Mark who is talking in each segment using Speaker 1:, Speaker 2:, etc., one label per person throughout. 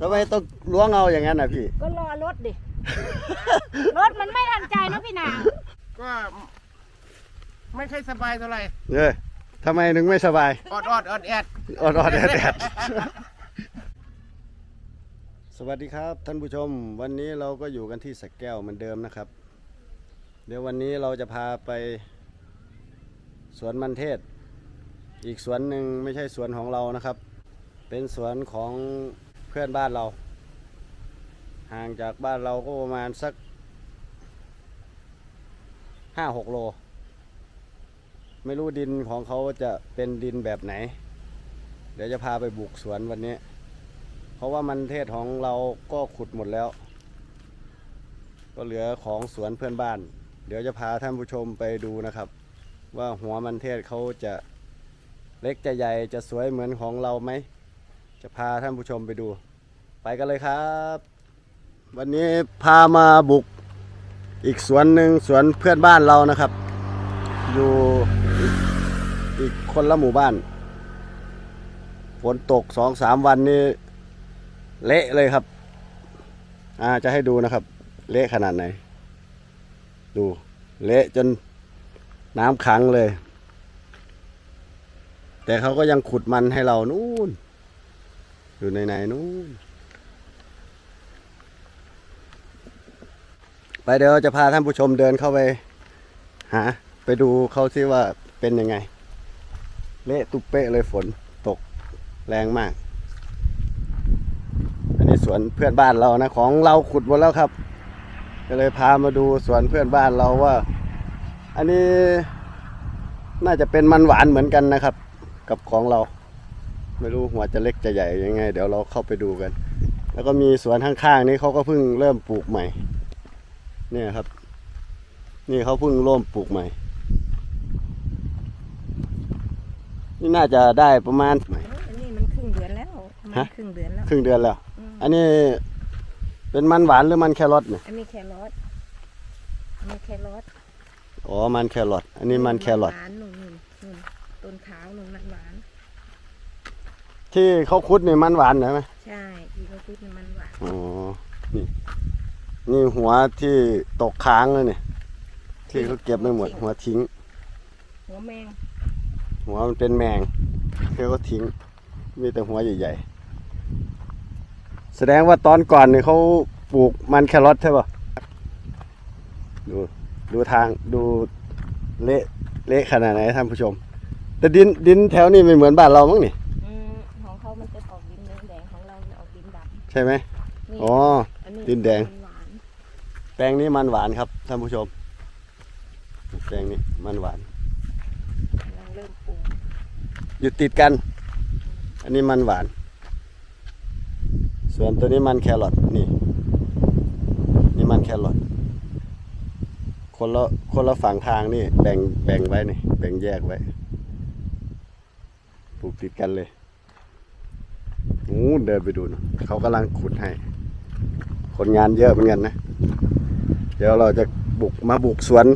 Speaker 1: ทำไมต้องล้วงเอาอย่างนั้นนะพี่
Speaker 2: ก็รอรถดิ รถมันไม่ทันใจเนอะพี่นาง
Speaker 3: ก็ไม่ค่อยสบายเท่าไหร่
Speaker 1: เออทำไมถึงไม่สบาย
Speaker 3: ออดออดออดแอด
Speaker 1: ออดอดแดดแดดสวัสดีครับ ท่านผู้ชม วันนี้เราก็อยู่กันที่สักแก้วเหมือนเดิมนะครับ เดี๋ยววันนี้เราจะพาไป สวนมันเทศ อีกสวนหนึ่งไม่ใช่สวนของเรานะครับ เป็นสวนของเพื่อนบ้านเรา ห่างจากบ้านเราก็ประมาณสักห้าหกโล ไม่รู้ดินของเขาจะเป็นดินแบบไหน เดี๋ยวจะพาไปบุกสวนวันนี้ เพราะว่ามันเทศของเราก็ขุดหมดแล้ว ก็เหลือของสวนเพื่อนบ้าน เดี๋ยวจะพาท่านผู้ชมไปดูนะครับ ว่าหัวมันเทศเขาจะเล็กจะใหญ่จะสวยเหมือนของเราไหม จะพาท่านผู้ชมไปดู ไปกันเลยครับ วันนี้พามาบุกอีกสวนหนึ่งสวนเพื่อนบ้านเรานะครับ อยู่อีกคนละหมู่บ้านฝนตกสองสามวันนี้เละเลยครับ อ่าจะให้ดูนะครับ เละขนาดไหน ดู เละจนน้ำขังเลย แต่เขาก็ยังขุดมันให้เรานู่น อยู่ในไหนๆนู่น ไปเดี๋ยวจะพาท่านผู้ชมเดินเข้าไปหาไปดูเขาซิว่าเป็นยังไง เละตุเป๊ะเลยฝนตกแรงมาก อันนี้สวนเพื่อนบ้านเรานะของเราขุดหมดแล้วครับก็เลยพามาดูสวนเพื่อนบ้านเราว่า อันนี้น่าจะเป็นมันหวานเหมือนกันนะครับ กับของเรา ไม่รู้หัวจะเล็กจะใหญ่ยังไง เดี๋ยวเราเข้าไปดูกัน แล้วก็มีสวนข้างๆนี้เขาก็เพิ่งเริ่มปลูกใหม่ เนี่ยครับ นี่เขาเพิ่งเริ่มปลูกใหม่ นี่น่าจะได้ประมาณ
Speaker 2: อันนี้มันครึ่งเดือนแล้วมัน
Speaker 1: ฮะ
Speaker 2: ครึ่งเดือนแล้ว
Speaker 1: ครึ่งเดือนแล้ว
Speaker 2: อืม
Speaker 1: อันนี้เป็นมันหวานหรือมันแครอทเนี่ย
Speaker 2: อันนี้แครอทอันนี้แครอท
Speaker 1: อ๋อมันแครอทอันนี้มันแครอท
Speaker 2: หวานนุ่นนุ่นนุ่นต้นขาวนุ่นมันหวาน
Speaker 1: ที่เขาคุดนี่มันหวานใช่ไหม
Speaker 2: ใช่ที่เขาพูดนี่มันหวาน
Speaker 1: อ๋อนี่ นี่หัวที่ตกค้างเลยเนี่ยที่เขาเก็บไม่หมด หัวทิ้ง
Speaker 2: หัวแมง
Speaker 1: หัวมันเป็นแมงเขาก็ทิ้ง มีแต่หัวใหญ่ๆ แสดงว่าตอนก่อนเนี่ยเขาปลูกมันแครอทใช่ป่ะดูดูทางดูเละเละขนาดไหนท่านผู้ชม แต่ดินดินแถวนี้ไม่เหมือนบ้านเรามั้งนี่
Speaker 2: อืมของเขามันจะออกดินแดงๆของเราจะออกดินด
Speaker 1: ใช่ไหมำ
Speaker 2: นี่
Speaker 1: อ๋อ
Speaker 2: อันนี้
Speaker 1: ดินแดง
Speaker 2: มันหวาน
Speaker 1: แปลงนี้มันหวานครับท่านผู้ชม แปลงนี้มันหวานอยู่ติดกัน อันนี้มันหวาน ส่วนตัวนี้มันแครอทนี่ นี่มันแครอทคนละคนละฝั่งทางนี่แบ่งแบ่งไว้นี่แบ่งแยกไว้ปลูกติดกันเลยโอ้เดินไปดูนะเขากำลังขุดให้ คนงานเยอะเหมือนกันนะ เดี๋ยวเราจะบุกมาบุกสวน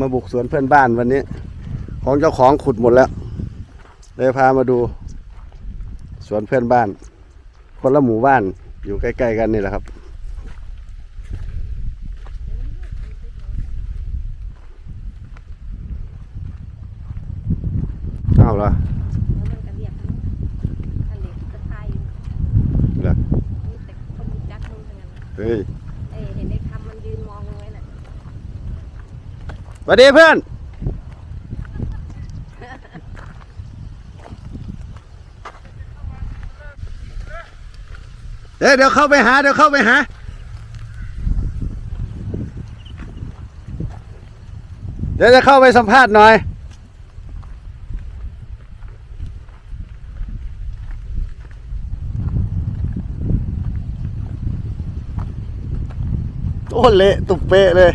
Speaker 1: มาบุกสวนเพื่อนบ้านวันนี้ ของเจ้าของขุดหมดแล้วเลยพามาดู สวนเพื่อนบ้าน คนละหมู่บ้านอยู่ใกล้ ๆ กันนี่แหละครับ เอาละ
Speaker 2: แล้วมันก็เรียกทะเลตะไคร้
Speaker 1: เหรอ
Speaker 2: แต่เขามีจักนู่นทั้งนั้นน่ะ
Speaker 1: เฮ้ย
Speaker 2: เอ้ยเห็นไอ้คำมันยืนมองไว้น่ะ
Speaker 1: ส วัสดีเพื่อน เดี๋ยวเดี๋ยวเข้าไปหา เดี๋ยวเข้าไปหาเดี๋ยวจะเข้าไปสัมภาษณ์หน่อย โอ้เละตุบเปะเลย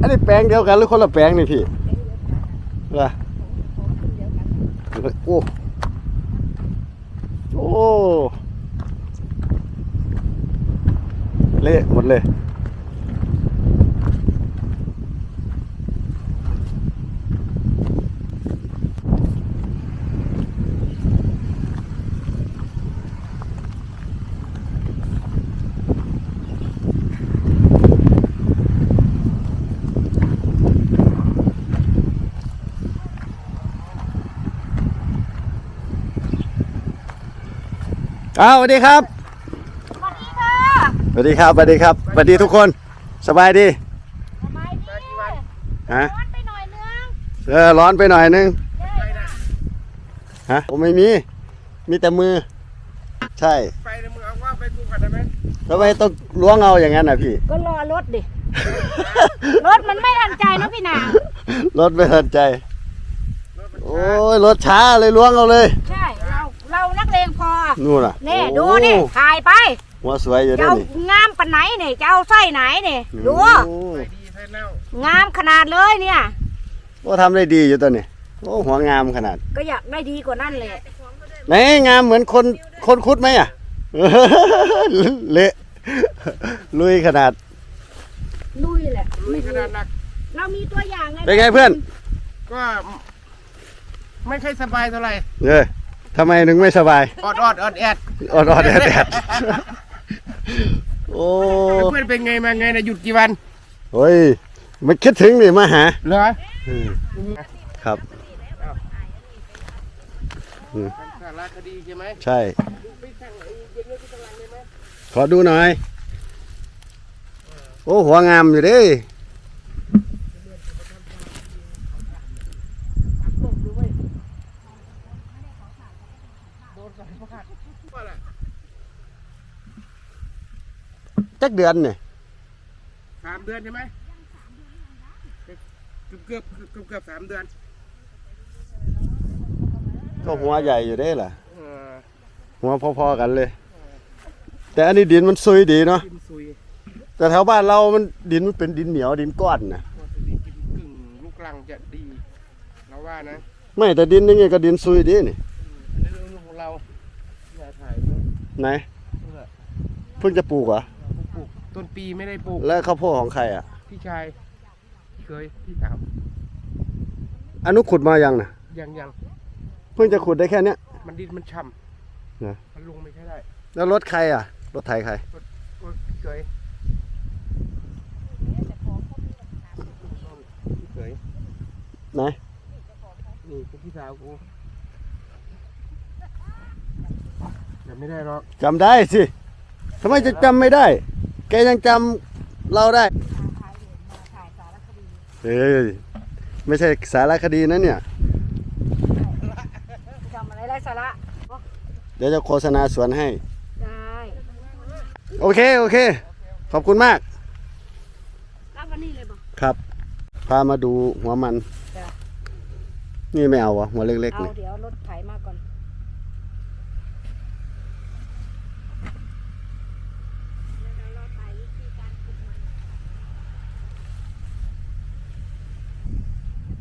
Speaker 1: อันนี้แปลงเดียวกันหรือคนละแปลงนี่พี่
Speaker 2: เป็นเดียวกัน
Speaker 1: เหรอ
Speaker 2: ของขึ้นเดียวกัน
Speaker 1: โอ้โอ้เละหมดเลย อ้าวสวัสดีครับ
Speaker 2: สวัสดีค่ะ
Speaker 1: สวัสดีครับสวัสดีครับสวัสดีทุกคนสบายดี
Speaker 2: สบายดีร้
Speaker 1: ฮะ
Speaker 2: อนไปหน่อยนึง
Speaker 1: เออร้อนไปหน่อยนึง
Speaker 2: ใช่
Speaker 3: ไปนะ
Speaker 1: ฮะผมไม่มี มีแต่มือ ใช่
Speaker 3: ไปนะมึงเอาว่าไปกูก่อนได้ไหม
Speaker 1: ทำไมต้องล้วงเอาอย่างนั้นอะพี่
Speaker 2: ก็รอรถดิรถมันไม่ทันใจนะพี่นาง
Speaker 1: รถไม่ทันใจ
Speaker 3: รถมัน
Speaker 1: โอ้ยรถช้าเลยล้วงเอาเลย
Speaker 2: ใช่ เราเรานัก เลงพอ
Speaker 1: นู่นอะ
Speaker 2: นี่
Speaker 1: โอ้
Speaker 2: ดูนี่ถ่ายไป
Speaker 1: หัวสวยอยู่
Speaker 2: จะ
Speaker 1: ด้วย
Speaker 2: เอา
Speaker 1: นี่
Speaker 2: งามปานไหนเนี่ยจะเอาไส้ไหนเนี่ยดู
Speaker 1: โอ้
Speaker 3: ไปดีไทยเน่างา
Speaker 2: มขนาดเลยเนี่ย
Speaker 1: โอ้ทำได้ดีอยู่ตัวนี้โอ้หัวงามขนาด
Speaker 2: ก็อยากได้ดีกว่านั่นแหละ
Speaker 1: ไหนงามเหมือนคนคนคุดไหมอะ เละลุยขนาด
Speaker 2: ลุยแหละ
Speaker 3: ลุยขนาดหนัก
Speaker 2: เรามีตัวอย่างไง
Speaker 1: เป็นไงเพื่อน
Speaker 3: ก็ไม่ค่อยสบายเท่าไหร่
Speaker 1: เออ ทำไมถึงไม่สบาย
Speaker 3: ออดออดออดแอด
Speaker 1: ออดอดแดดแดดโอ้
Speaker 3: เพื่อนเป็นไงมาไงนะหยุดกี่วัน
Speaker 1: โอ้ยมันคิดถึงนี่มาหา
Speaker 3: เหรอ
Speaker 1: อืมครับ
Speaker 3: สารคดีใช่ไหม
Speaker 1: ใช่
Speaker 3: ไปสั่งไอ้เย็นนี้ที่กำลังได้ไหม
Speaker 1: ขอดูหน่อย โอ้หัวงามอยู่เดิ
Speaker 3: โด นสายพาดว่าล่ะ
Speaker 1: จักเดือนเนี่ย
Speaker 3: สามเดือนใช่ไหมเกือบเกือบเกือบเกือบสามเดือน
Speaker 1: ก็หัวใหญ่อยู่เด้ล่ะ
Speaker 3: เออ
Speaker 1: หัวพอๆกันเลย แต่อันนี้ดินมันซุยดีเนาะ
Speaker 3: กินซุย
Speaker 1: แต่แถวบ้านเรามันดินมันเป็นดินเหนียวดินก้อนนะ
Speaker 3: ก็จะดีกินกึ่งลูกลังจะดีเราว่านะ
Speaker 1: ไม่แต่ดินอยังไงก็ดินซุยดีนี่
Speaker 3: อันนี้เรื่องของเราอย่าถ่ายเนอะ
Speaker 1: ไหน
Speaker 3: นี่แหละ
Speaker 1: เพิ่งจะปลูกเหรอ
Speaker 3: ปลูกต้นปีไม่ได้ปลูก
Speaker 1: แล้วข้าวโพดของใครอะ
Speaker 3: พี่ชายพี่เคยพี่สาว
Speaker 1: อนุขุดมายังนะ
Speaker 3: ยังยัง
Speaker 1: เพิ่งจะขุดได้แค่เนี้ย
Speaker 3: มันดินมันฉ่
Speaker 1: เหรอำ
Speaker 3: มันลงไม่ค่อยได้
Speaker 1: แล้วรถใครอะ รถไถใคร
Speaker 3: ก็พี่เคยพี่เคย
Speaker 1: ไหน
Speaker 3: นี่เป็นพี่สาวกู จำไม่ได้หรอก
Speaker 1: จำได้สิทำไมจะจำไม่ได้ แกยังจำเราได้
Speaker 2: ถ่ายสารคดี
Speaker 1: เอ้ยไม่ใช่สารคดีนะเนี่ย
Speaker 2: ทำอะไรไร้สาระ
Speaker 1: เดี๋ยวจะโฆษณาสวนให้
Speaker 2: ได้
Speaker 1: โอเค โอเค ขอบคุณมาก
Speaker 2: รับวันนี้เลยบอก
Speaker 1: ครับ พามาดูหัวมัน
Speaker 2: จ้ะ
Speaker 1: นี่ไม่เอาวะหัวเล็กๆ
Speaker 2: เอา
Speaker 1: นี่
Speaker 2: เดี๋ยวรถไถมาก่อน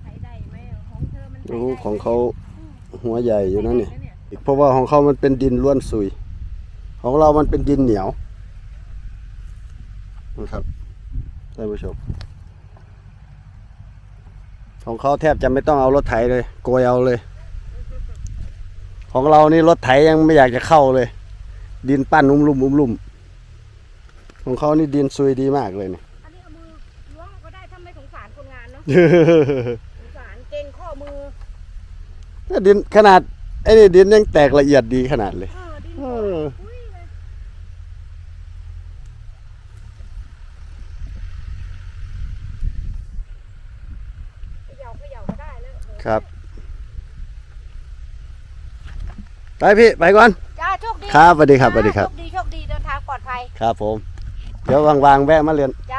Speaker 2: ไถได้ไหมของเธ อมันไถ
Speaker 1: โอ้
Speaker 2: ได้
Speaker 1: ของเขาหัวใหญ่อยู่นะเนี่ยเพราะว่าของเขามันเป็นดินล้วนซุย ของเรามันเป็นดินเหนียวนะครับท่านผู้ชมของเขาแทบจะไม่ต้องเอารถไถเลยโกยเอาเลย ของเรานี่รถไถยังไม่อยากจะเข้าเลย ดินปั้นอุ้มลุ่มอุ้มลุ่มของเขานี่ดินซุยดีมากเลยเนี่ย
Speaker 2: อันนี้เอามือล้วงก็ได้ถ้าไม่สงสารคนงานเนาะ สงสารเก่งข้อมือ
Speaker 1: ถ้า ดินขนาดไอ้นี่ดินยังแตกละเอียดดีขนาดเลย
Speaker 2: เออดิน
Speaker 1: เอ
Speaker 2: โป่
Speaker 1: อ
Speaker 2: อุ้ยเลยเขย่าเขย่าก็ได้แล้วเออ
Speaker 1: ครับ ไปพี่ ไปก่อน
Speaker 2: จ้าโชคดี
Speaker 1: ครับสวัสดีครับสวัสดีครับ
Speaker 2: โชคดีโชคดีเดินทางปลอดภัย
Speaker 1: ครับผม เดี๋ยววางๆแวะมาเรียน
Speaker 2: จ้า